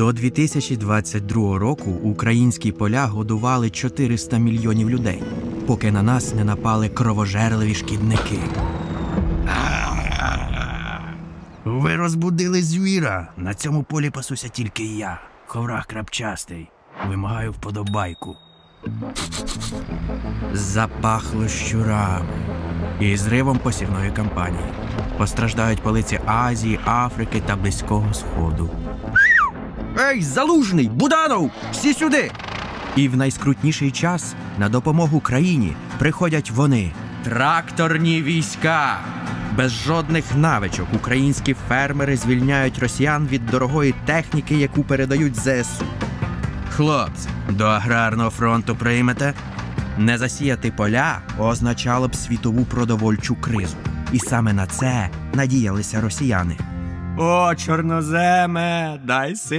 До 2022 року українські поля годували 400 мільйонів людей, поки на нас не напали кровожерливі шкідники. Ви розбудили звіра. На цьому полі пасуся тільки я. Ховрах крапчастий. Вимагаю вподобайку. Запахло щурами і зривом посівної кампанії. Постраждають полиці Азії, Африки та Близького Сходу. Ей, залужний! Буданов! Всі сюди! І в найскрутніший час на допомогу країні приходять вони тракторні війська. Без жодних навичок українські фермери звільняють росіян від дорогої техніки, яку передають ЗСУ. Хлопці, до аграрного фронту приймете? Не засіяти поля означало б світову продовольчу кризу. І саме на це надіялися росіяни. О, чорноземе, дай си